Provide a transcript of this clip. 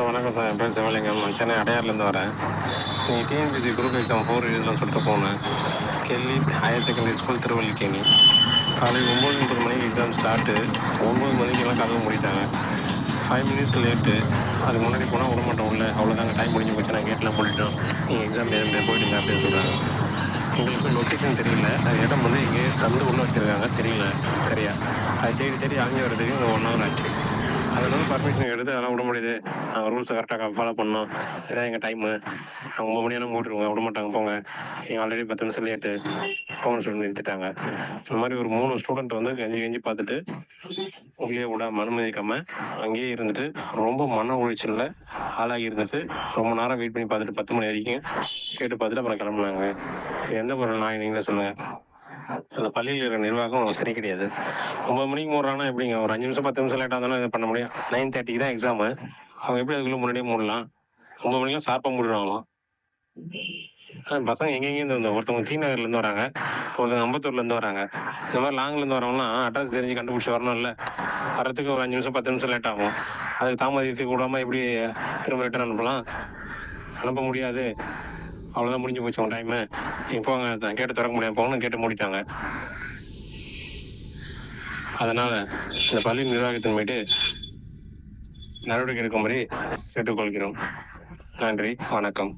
Sir வணக்கம் sir. என் பேர் சிவலிங்கம். நான் சென்னை அடையார்லேருந்து வரேன். நீங்கள் டிஎன்பிசி குரூப் எக்ஸாம் ஃபோர் இதெல்லாம் சொல்லிட்டு போனேன். Kellett higher secondary school Thiruvallikeni காலையில் ஒம்பது முப்பது மணிக்கு எக்ஸாம் ஸ்டார்ட்டு ஒம்பது மணிக்கெல்லாம் கதவு மூடிட்டாங்க ஃபைவ் மினிட்ஸ் லேட்டு அதுக்கு முன்னாடி போனால் விட மாட்டோம் உள்ள. அவ்வளோதாங்க டைம் முடிஞ்சு போச்சு. நான் கேட்லாம் மூடிட்டோம் நீங்கள் எக்ஸாம் எழுந்து போயிட்டுங்க அப்படின்னு சொல்கிறாங்க உங்களுக்கு லொக்கேஷன் தெரியல. அது இடம் வந்து எங்கே சந்து உள்ளே வச்சுருக்காங்க. தெரியல. சரியா? அது தேடி தேடி அங்கே வரதுக்கு ஒன் ஹவர் ஆச்சு. கார்பரேஷன் எடுத்து அதெல்லாம் விட முடியுது. நாங்கள் ரூல்ஸை கரெக்டாக ஃபாலோ பண்ணோம். இதான் எங்கள் டைமு நாங்கள் ஒம்பது மணியான மூட்டுருவோங்க விட மாட்டாங்க. போங்க. நீங்கள் ஆல்ரெடி பத்து நிமிஷம் லேட்டு போகணும்னு சொல்லி நிறுத்திட்டாங்க. இந்த மாதிரி ஒரு மூணு ஸ்டூடெண்ட் வந்து கெஞ்சி கெஞ்சி பார்த்துட்டு உள்ளே விடாம அனுமதிக்காமல் அங்கேயே இருந்துட்டு ரொம்ப மன உளைச்சலில் ஆளாகி இருந்துட்டு ரொம்ப நேரம் வெயிட் பண்ணி பார்த்துட்டு பத்து மணி வரைக்கும் கேட்டு பார்த்துட்டு அப்புறம் கிளம்புனாங்க. எந்த பொருள் நான் நீங்களே சொல்லுங்கள் அந்த பள்ளியில் இருக்கிற நிர்வாகம் சரி கிடையாது. ஒன்பது மணிக்கு மூடுறாங்கன்னா எப்படிங்க? ஒரு அஞ்சு நிமிஷம் பத்து நிமிஷம் லேட்டாக இருந்தாலும் இது பண்ண முடியும். நைன் தேர்ட்டிக்கு தான் எக்ஸாமு அவங்க எப்படி அதுக்குள்ளே முன்னாடியே மூடலாம்? ஒன்பது மணிக்கெல்லாம் ஷார்ப்பாக மூடுறாங்களாம் பசங்க எங்கெங்கேருந்து வந்தோம் ஒருத்தவங்க டி நகர்லேருந்து வராங்க. ஒருத்தவங்க அம்பத்தூர்லேருந்து வராங்க. இந்த மாதிரி லாங்லேருந்து வரவங்களாம் அட்ரஸ் தெரிஞ்சு கண்டுபிடிச்சி வரணும்ல. வரத்துக்கு ஒரு அஞ்சு நிமிஷம் பத்து நிமிஷம் லேட் ஆகும். அதுக்கு தாமதித்துக்கு கூடாமல் எப்படி திரும்ப ரிட்டர்ன் அனுப்பலாம்? அனுப்ப முடியாது. அவ்வளோதான் முடிஞ்சு போச்சு உங்க டைமு போங்க கேட்டு திறக்க முடியாது. போங்கன்னு கேட்டு மூடிட்டாங்க. அதனால இந்த பள்ளி நிர்வாகத்தின் மீது நடவடிக்கை எடுக்கும்படி கேட்டுக்கொள்கிறோம். நன்றி வணக்கம்.